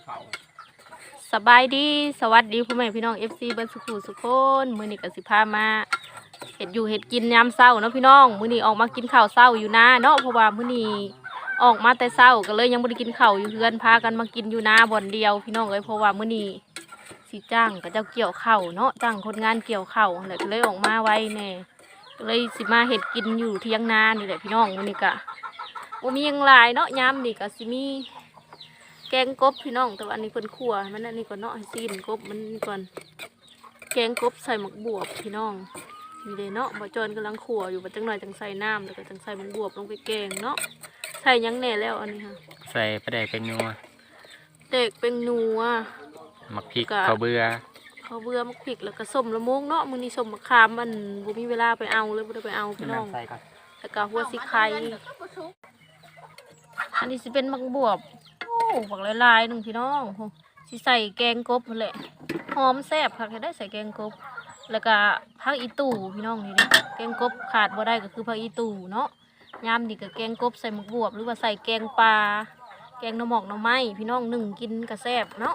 คือเขาสบายดีสวัสดีพ่อแม่พี่น้อง FC เบิ้สุขุสุขคนมือนี้ก็สิพามาเฮ็ดอยู่เฮ็ดกินยามเช้าเนาะพี่น้องมือนี้ออกมากินข้าวเช้าอยู่นาเนาะเพราะว่ามือนี้ออกมาแต่เช้าก็เลยยังบ่ได้กินข้าวอยู่เฮือนพากันมากินอยู่นาบ่อนเดียวพี่น้องเอ้ยเพราะว่ามือนี้สิจ้างก็เจ้าเกี่ยวข้าวเนาะจ้างคนงานเกี่ยวข้าวแล้วก็เลยออกมาไว้แน่ก็เลยสิมาเฮ็ดกินอยู่เที่ยงนานี่แหละพี่น้องมือนี้ก็บ่มียังหลายเนาะยามนี้ก็สิมี แกงกบพี่น้อง แต่ว่าอันนี้เพิ่นขั่วให้มันอันนี้ก่อนเนาะให้ซีนกบมันก่อน แกงกบใส่หมักบวบพี่น้องนี่เลยเนาะบ่จอนกำลังขั่วอยู่บ่จังหน่อยจังใส่น้ำแล้วก็จังใส่หมักบวบลงไปแกงเนาะใส่หยังแหน่แล้วอันนี้ค่ะใส่ปลาแดกเป็นนัวเด็กเป็นนัวหมักพริกกะข้าวเบื่อข้าวเบื่อมักพริกแล้วก็ส้มละมุงเนาะมื้อนี้ส้มมะขามมันบ่มีเวลาไปเอาเลยบ่ได้ไปเอาพี่น้องน้ำใส่ก่อนแล้วก็หัวสิไข่อันนี้สิเป็นมักบวบโอ้ บักหลายๆหนึ่งพี่น้องโหสิใส่แกงกบนั่นแหละหอมแซ่บค่ะแค่ได้ใส่แกงกบ แล้วก็ผักอีตู่พี่น้องนี่ดิแกงกบขาดบ่ได้ก็คือผักอีตู่เนาะยามนี่ก็แกงกบใส่หมักบวบ หรือว่าใส่แกงปลาแกงหน่อหมอกหน่อไม้พี่น้องหนึ่งกินก็แซ่บเนาะ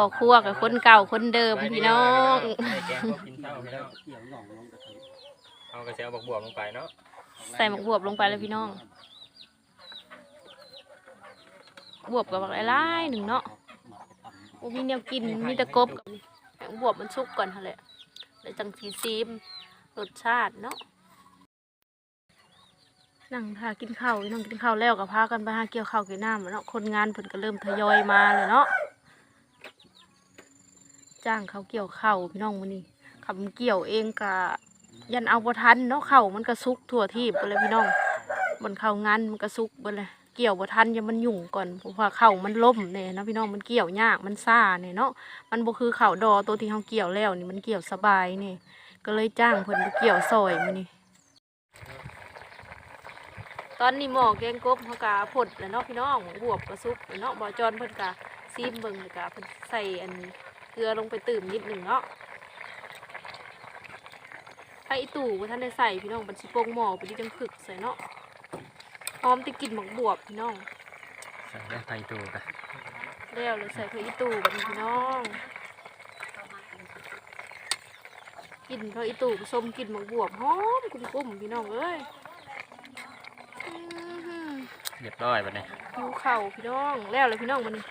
ออกครัวกับคนเก่าคนเดิมพี่น้องใส่แกงพวกกินข้าวพี่น้องเกี่ยวหน่องลงกระถิ่นเอากระเทียมบักบวบลงไปเนาะใส่หมักบวบลงไปเลยพี่น้อง บวบกับบักหลายๆหนึ่งเนาะโอ้มีแนวกินมีแตะกบกับแหงบวบมันสุกก่อนหั่นแหละแล้วจังสีซีมรสชาติเนาะนั่งทากินข้าวพี่น้องกินข้าวแล้วก็พากันไปหาเกี่ยวข้าวเกี่ยวน้ำเนาะคนงานเพิ่นก็เริ่มทยอยมาเลยเนาะจ้างเขาเกี่ยวข้าวพี่น้องมื้อนี้ขับเกี่ยวเองกะยันเอาบ่ทันเนาะข้าวมันก็สุกทั่วที่ไปเลยพี่น้องบนข้าวงานมันก็สุกไปเลย เกี่ยวบ่ทันอยังมันยุ่งก่อนเพราะว่าข้ามันล่มเนี่ยนะพี่น้องมันเกี่ยวยากมันซ่าเนี่ยเนาะมันบ่คือเข้าดอตัวที่เฮาเกี่ยวแล้วนี่มันเกี่ยวสบายนี่ก็เลยจ้างเพิ่นไปเกี่ยวซอยมื้อนี้ตอนนี้หม้อแกงกบเฮากะผดแล้วเนาะพี่น้องบวบก็สุกเนาะบ่จอนเพิ่นกะซีมเบิ่งแล้วกะเพิ่นใส่อันเกลือลงไปตื่มนิดหนึ่งเนาะไอตู่บ่ทันได้ใส่พี่น้องมันสิโป่งหม้อไปดิจังผึกใส่เนาะ หอมแต่กลิ่นหมักบวบพี่น้องใส่ได้ไฟตูกันแล้วเลยใส่เพื่ออีตู่กันพี่น้องกินเพื่ออีตู่ผสมกินหมักบวบหอมกุ้มๆพี่น้องเอ้ยอื้อหือเรียบร้อยบัดนี้หิวเข่าวพี่น้องแล้วเลยพี่น้องมันนี่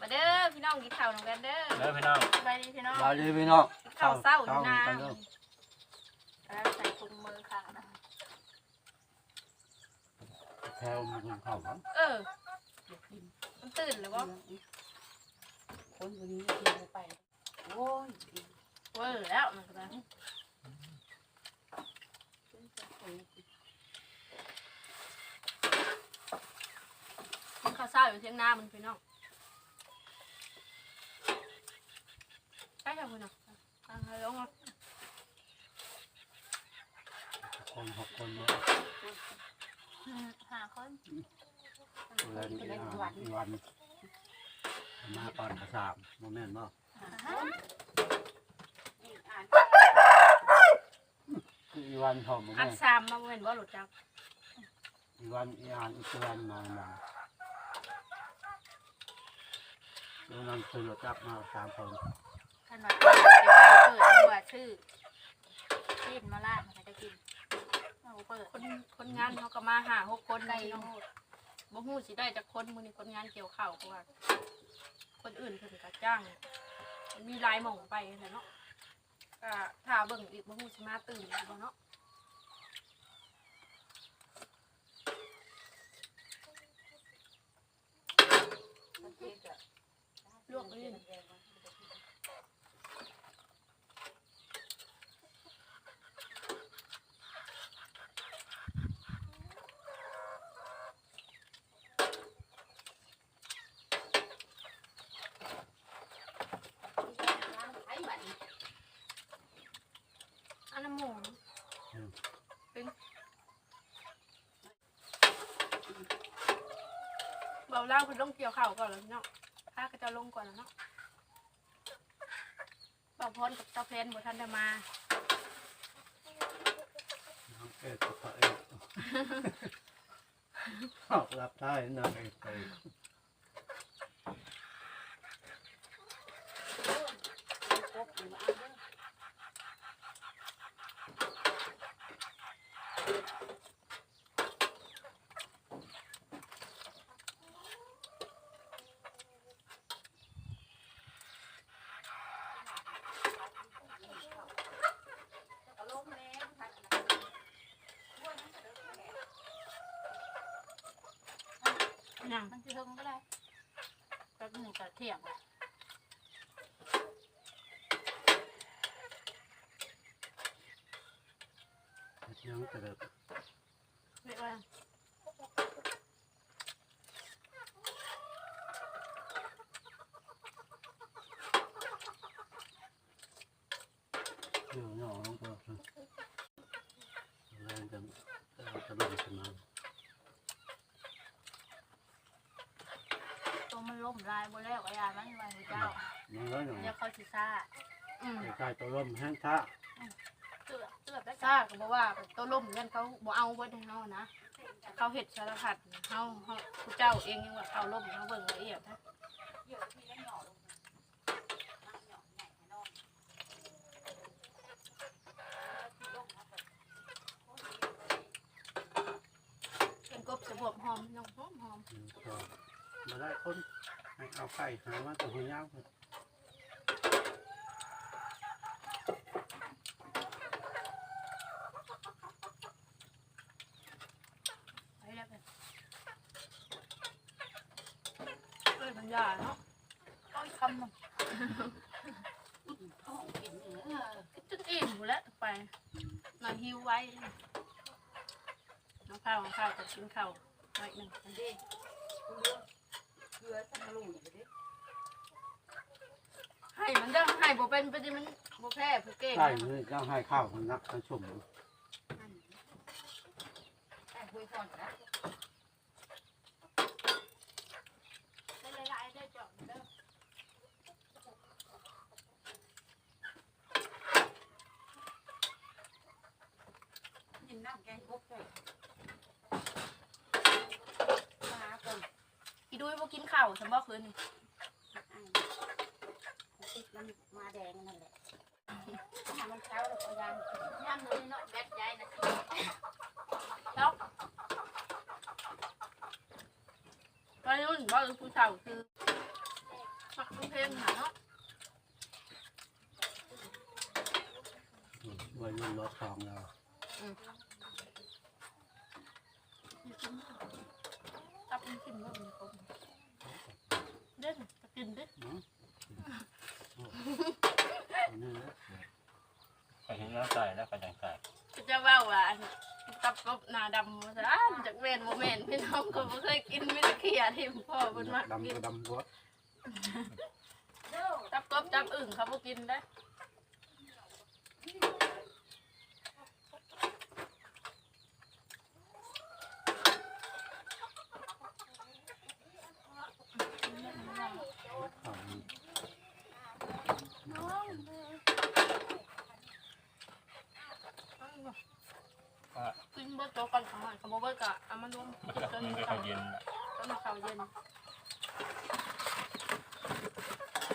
มาเด้อพี่น้องกินข้าวน้องกันเด้อเด้อพี่น้องสบายดีพี่น้องเราเลยพี่น้องข้าวเศร้าอยู่นาข้วกันเด้อแล้วใส่ถุงมือค่ะนะแถ วมันเข้าครับเออ มันตื่นเลยวะคนคนนี้กินไป โอ้ยเวอร์แล้วมันก็ได้กินข้าวเศร้าอยู่เที่ยงหน้ามันพี่น้องใช่ค่ะคุณน้องทางลงอะคนหกคนเนาะหา คนเลยนี่อ่าอีวัน มาก่อนกระสามโมเมนต์บ่อีวันพอโมเมอันนต์ซามมาเว้นว่าหลุดจักอีวันอีอานอีกวันมามาแล้วนั่นคือรถจับมาสามคนขนาดไปใกล้เปิดหัวชื่อเล่นมาลาดมันจะกิน เอาเปิดคนคนงานเขาก็มาหาหกคนได้เนาะบ่ฮู้สิได้จากคนมื้อนี้คนงานเกี่ยวข้าวเพราะว่า คนอื่นเพิ่นก็จ้างมันมีหลายหม่องไปนั่นแหละเนาะก็ถ้าเบิ่งอีกบ่ฮู้สิมาตื่นบ่เนาะลวกลิ้นอัน เบาเล่าคือลงเกี่ยวข้าวก่อนแล้วพี่น้องข้าก็จะลงก่อนแล้วเนาะเบาพรกับเจ้าเพนบ่ทันได้มาน้ำเอ็ดก็เอ็ดเข้ารับได้นะเอ็ดไป เทิงก็ได้แป๊บหนึ่งจะเที่ยงละยังกระเดิบเรียกว่าเดี๋ยวหน่อลงตัวแรงจะจะไม่ได้ขึ้นมา ตัวมัน ล่มลายบนแล้วไอ้ยามันไว้หัวเจ้ามันร้อยหน่อเดี๋ยวเขาสิซ่าอืมใกล้ตัวร่มแห้งท่าเตือบเตือบแล้วซ่าก็บอกว่าตัวล่มยันเขาบ่เอาเบิดให้เฮานะเขาเฮ็ดสารพัดเฮาเฮาผู้เจ้าเองยังว่าเขาล่มเฮาเบิ่งละเอียดนะเป็นกบสะบวบหอมน้องหอมหอมก็มาได้คน ให้เอาไข่หามาตัวหัวยาวไปแล้วกันเอ้ยมันยาเนาะต้อยคำมันจนอิ่มหมดแล้วไปหนอนหิวไว้น้องข้าวน้องข้าวจะกินข้าวไว้หนึ่งอันนี้ ให้มันเด้อให้บ่เป็นไปดิมันบ่แพ้ผู้เก่งไข่นี่ก็ให้ข้าวมันนักทั้งชุ่มได้หลายๆได้จอกเด้อกินน้ำแกงกบเลย มาหาคน อีดุ้ยบ่กินข้าวฉันบ่คืนนี่ติดมันมาแดงนั่นแหละถ้ามันเช้าแล้วก็ยังย่ำเลยเนาะแบดยายนะแล้วตอนนี้มันบ่คือผู้สาวคือมักเพลงหาเนาะไว้ยืนรถทองเราตับมันกินบ่มีคมเด่นจะกินเด้เนาะนี่แหละไปเห็นแล้วใส่แล้วก็ยังใส่จะว่าว่าอันตับกบหน้าดำว่าซะอ้าวจากเวนโมเมนพี่น้องก็บ่เคยกินไม่ได้เคียที่พ่อเพิ่นมักดำกินก็ดำหัวตับกบจับอึ่งเขาบ่กินได้อ เบิดตัวก่อนเของมันเขาบ่เบิดก็เอามารวมมันจนมันก็เขาเข้าเย็นละจนเขาเย็น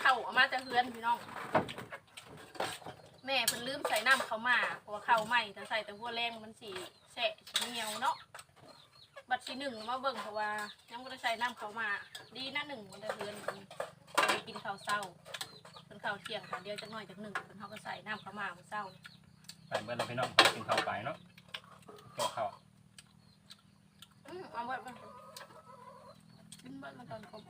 เข้าเอามาจากเฮือนพี่น้อง แม่เพิ่นลืมใส่น้ำเขามาเพราะว่าข้าใหม่แต่ใส่แต่หัวแรงมันสีแฉะเหนียวเนาะบัดทีหนึ่งมาเบิ่งเพราะว่ายังไม่ได้ใส่น้ำเขามา ดีนะหนึ่งมันได้เฮือนไปกินข้าวเศร้าเพิ่นข้าวเที่ยงค่ะเดียวจักหน่อยจากหนึ่งเพิ่นเขาก็ใส่น้ำเขามาเมื่อเช้าไปเบิ้ลเลยพี่น้องกินข้าวไปเนาะ ก็ข้าอืมเอาไว้มันกินเบิดมาตอนครบ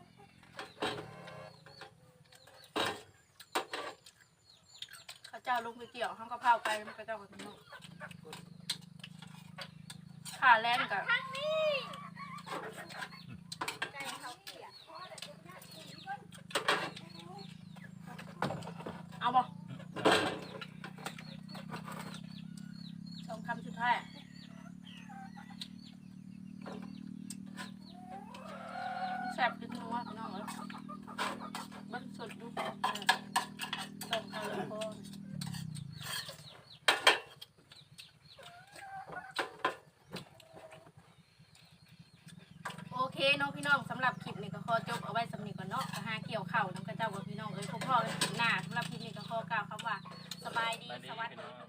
ข้าเจ้าลงไปเกี่ยวห้องกะเพราไปมันก็เจ้าก็ถึงเนาะขาแล่นกับเอาบ่สองคำสุดท้ายอะแซ่บจนนัวพี่น้องเอ้ยเบิ้งสดดูเออสองคำเลยพอโอเคเน้อง พี่น้องสำหรับคลิปนี้ก็ขอจบเอาไว้สำนีก่อนเนาะก็หาเกี่ยวเข่าวน้ำกระเจ้ากับพี่น้องเอ้ยพวกพ่อกันถึงหน้าสำหรับคลิปนี้ก็ขอกล่าวคำว่าสบายดีสวัสดีพี่น้อง